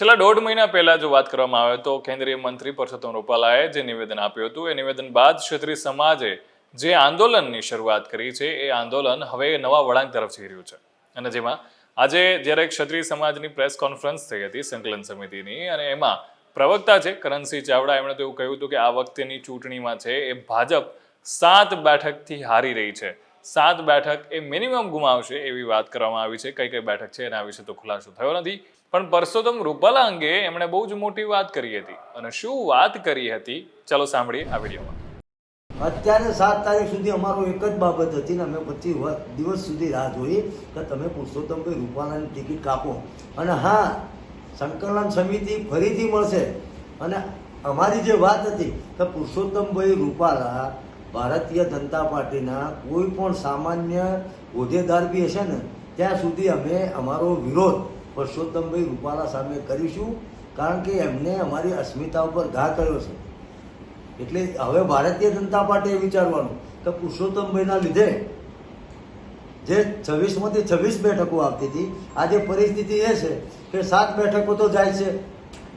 છેલ્લા દોઢ મહિના પહેલા જો વાત કરવામાં આવે તો કેન્દ્રીય મંત્રી પરસોત્તમ રૂપાલાએ જે નિવેદન આપ્યું હતું, એ નિવેદન બાદ ક્ષત્રિય સમાજે જે આંદોલનની શરૂઆત કરી છે, એ આંદોલન હવે નવા વળાંક તરફ જઈ રહ્યું છે. અને જેમાં આજે જ્યારે ક્ષત્રિય સમાજની પ્રેસ કોન્ફરન્સ થઈ હતી સંકલન સમિતિની, અને એમાં પ્રવક્તા છે કરણસિંહ ચાવડા, એમણે તો એવું કહ્યું હતું કે આ વખતેની ચૂંટણીમાં છે એ ભાજપ સાત બેઠકથી હારી રહી છે. સાત બેઠક એ મિનિમમ ગુમાવશે એવી વાત કરવામાં આવી છે. કઈ કઈ બેઠક છે એના વિશે તો ખુલાસો થયો નથી. પણ પરસોત્તમ રૂપાલા અંગે એમણે બહુ જ મોટી વાત કરી હતી. અને શું વાત કરી હતી? ચલો સાંભળીએ આ વિડીયોમાં. અત્યારે સાત તારીખ સુધી અમારો એક જ બાબત હતી ને અમે પચીસ દિવસ સુધી રાહ જોઈ કે તમે પુરુષોત્તમભાઈ રૂપાલાની ટિકિટ કાપો. અને હા, સંકલન સમિતિ ફરીથી મળશે. અને અમારી જે વાત હતી કે પુરુષોત્તમભાઈ રૂપાલા ભારતીય જનતા પાર્ટીના કોઈ પણ સામાન્ય હોદ્દેદાર બી હશે ને, ત્યાં સુધી અમે અમારો વિરોધ પરસોત્તમભાઈ રૂપાલા સામે કરીશું, કારણ કે એમને અમારી અસ્મિતા ઉપર ઘા કર્યો છે. એટલે હવે ભારતીય જનતા પાર્ટીએ વિચારવાનું કે પુરુષોત્તમભાઈના લીધે જે છવ્વીસમાંથી છવ્વીસ બેઠકો આવતી હતી, આજે પરિસ્થિતિ એ છે કે સાત બેઠકો તો જાય છે,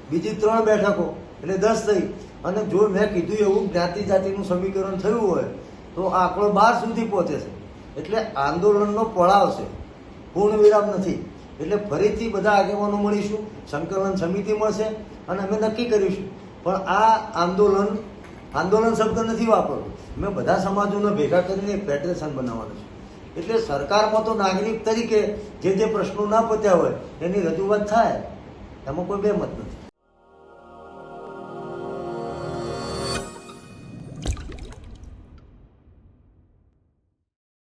બીજી ત્રણ બેઠકો એટલે દસ થઈ. અને જો મેં કીધું એવું જ્ઞાતિ જાતિનું સમીકરણ થયું હોય, તો આંકડો બાર સુધી પહોંચે છે. એટલે આંદોલનનો પડાવ છે. પૂર્ણ વિરામ નથી. એટલે ફરીથી બધા આગેવાનો મળીશું, સંકલન સમિતિ મળશે, અને અમે નક્કી કરીશું. પણ આ આંદોલન આંદોલન શબ્દ નથી વાપરવો. મેં બધા સમાજોને ભેગા કરીને ફેડરેશન બનાવવાનું છે. એટલે સરકારમાં તો નાગરિક તરીકે જે જે પ્રશ્નો ના પત્યા હોય, એની રજૂઆત થાય. એમાં કોઈ બે મત નથી.